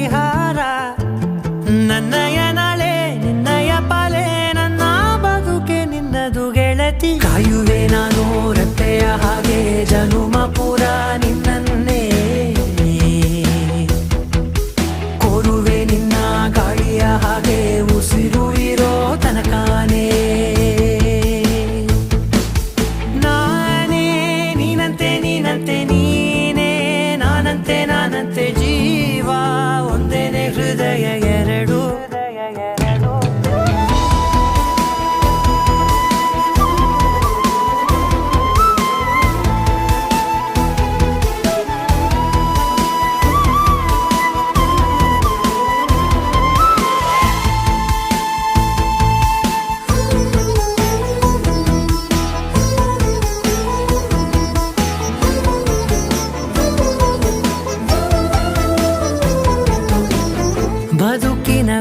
ಪರಿಹಾರ. ನನ್ನಯ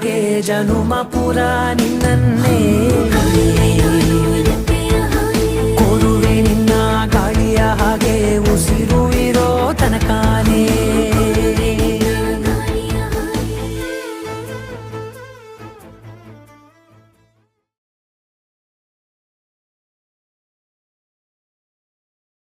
ಹಾಗೆ ಜನುಮ ಪುರ ನಿನ್ನೇ ಕೋರುವೆ ನಿನ್ನ ಗಾಳಿಯ ಹಾಗೆ